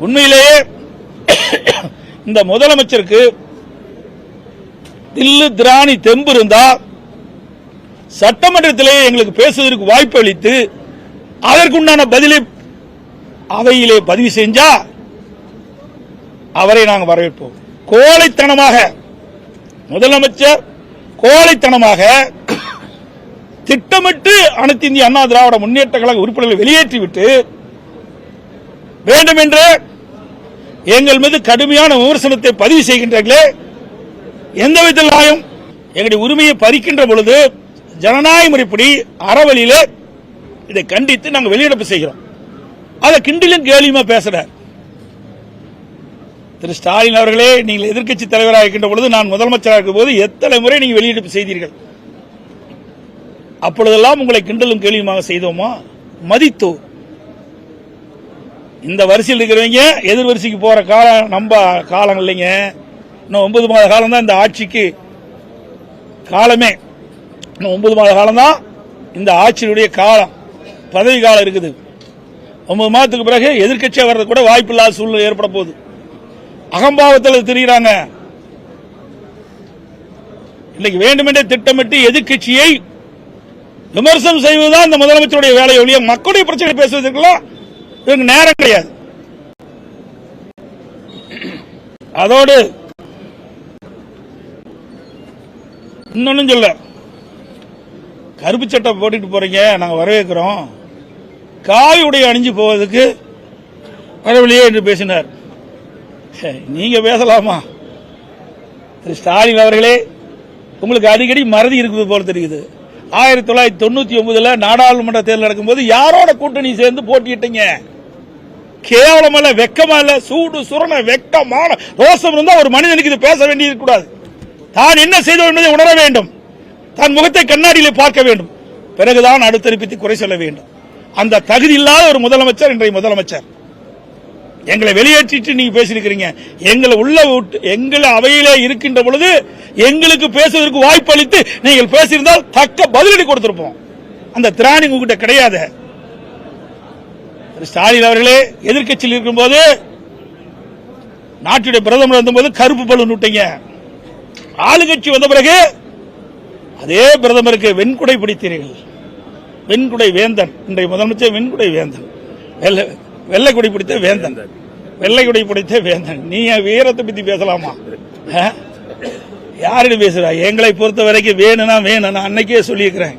உண்மையிலேயே இந்த முதலமைச்சருக்கு தில்லு திராணி தெம்பு இருந்தா சட்டமன்றத்திலே எங்களுக்கு பேசுவதற்கு வாய்ப்பு அளித்து அதற்குண்டான பதிலை அவையிலே பதிவு செஞ்சா அவரை நாங்கள் வரவேற்போம். கோழைத்தனமாக முதலமைச்சர் கோழைத்தனமாக திட்டமிட்டு அனைத்து இந்திய அண்ணா திராவிட முன்னேற்ற கழக உறுப்பினர்களை வெளியேற்றிவிட்டு வேண்டும் என்று எங்கள் மீது கடுமையான விமர்சனத்தை பதிவு செய்கின்றார்களே. எந்த விதத்தில் நியாயம்? எங்களுடைய உரிமையை பறிக்கின்ற பொழுது ஜனநாயக முறைப்படி அறவழியிலே இதை கண்டித்து நாங்கள் வெளியிடப்பு செய்கிறோம். அதை கிண்டிலும் கேலியுமா பேசுறார். திரு ஸ்டாலின் அவர்களே நீங்கள் எதிர்க்கட்சி தலைவராக இருக்கின்ற பொழுது நான் முதலமைச்சராக இருக்கும் போது எத்தனை முறை நீங்கள் வெளியிடப்பு செய்தீர்கள்? அப்பொழுதெல்லாம் உங்களை கிண்டலும் கேலியுமாக செய்தோமா? மதித்தோ? இந்த வரிசையில் இருக்கிறவங்க எதிர் வரிசைக்கு போற காலம் நம்ப காலம் இல்லைங்க. இன்னும் ஒன்பது மாத காலம் தான் இந்த ஆட்சிக்கு காலமே. இன்னும் ஒன்பது மாத காலம் தான் இந்த ஆட்சியினுடைய காலம். பதவி காலம் இருக்குது. ஒன்பது மாதத்துக்கு பிறகு எதிர்க்கட்சியாக வர்றது கூட வாய்ப்பு இல்லாத சூழ்நிலை ஏற்பட போகுது. அகம்பாவத்தில் தெரிகிறாங்க இன்னைக்கு வேண்டுமென்றே திட்டமிட்டு எதிர்க்கட்சியை விமர்சனம் செய்வதுதான் இந்த முதலமைச்சருடைய வேலையொழிய ஒழிய மக்களுடைய பிரச்சனை பேசுவதற்கெல்லாம் இவங்க நேரம் கிடையாது. அதோடு இன்னொன்னு சொல்ல கருப்பு சட்டை போட்டுட்டு போறீங்க நாங்க வரவேற்கிறோம். காவி உடைய அணிஞ்சு போவதுக்கு வரவில்லையே என்று பேசினார். நீங்க பேசலாமா? திரு ஸ்டாலின் அவர்களே உங்களுக்கு அடிக்கடி மறதி இருக்குது போல தெரியுது. ஆயிரத்தி தொள்ளாயிரத்தி தொண்ணூத்தி ஒன்பதுல நாடாளுமன்ற தேர்தல் நடக்கும்போது யாரோட கூட்டணி சேர்ந்து போட்டியிட்டீங்க? கேவலமல்ல வெக்கமா இல்ல சூடு சுரண வெக்கமான ரோசம் இருந்தா ஒரு மனிதனுக்கு இது பேச வேண்டியது கூடாது. தான் என்ன செய்தோம் என்பதை உணர வேண்டும். தன் முகத்தை கண்ணாடியில் பார்க்க வேண்டும். பிறகுதான் அடுத்தறிப்பித்து குறை சொல்ல வேண்டும். அந்த தகுதி இல்லாத ஒரு முதலமைச்சர் இன்றைய முதலமைச்சர். எங்களை வெளியேற்றிட்டு நீங்க பேசியிருக்கிறீங்க. எங்களை உள்ள எங்களை அவையிலே இருக்கின்ற பொழுது எங்களுக்கு பேசுவதற்கு வாய்ப்பு அளித்து நீங்கள் பேசியிருந்தால் தக்க பதிலடி கொடுத்திருப்போம். அந்த திராணி உங்ககிட்ட கிடையாது. ஸ்டாலின் அவர்களே எதிர்க்கட்சியில் இருக்கும்போது நாட்டுடைய பிரதமர் வந்தபோது கருப்பு பலூன் விட்டீங்க ஆளுங்கட்சி வந்த பிறகு அதே பிரதமருக்கு வெண்குடை பிடித்தீர்கள். வெண்குடை வேந்தன் இன்றைய முதலமைச்சர் வெண்குடை வேந்தன். வெள்ளை வெள்ளை குடை பிடித்த வேந்தன். வெள்ளை குடை பிடித்த வேந்தன். நீ வீரத்தை பத்தி பேசலாமா? யாரிடம் பேசுறா? எங்களை பொறுத்த வரைக்கும் வேணும்னா வேணும் நான் அன்னைக்கே சொல்லியிருக்கிறேன்.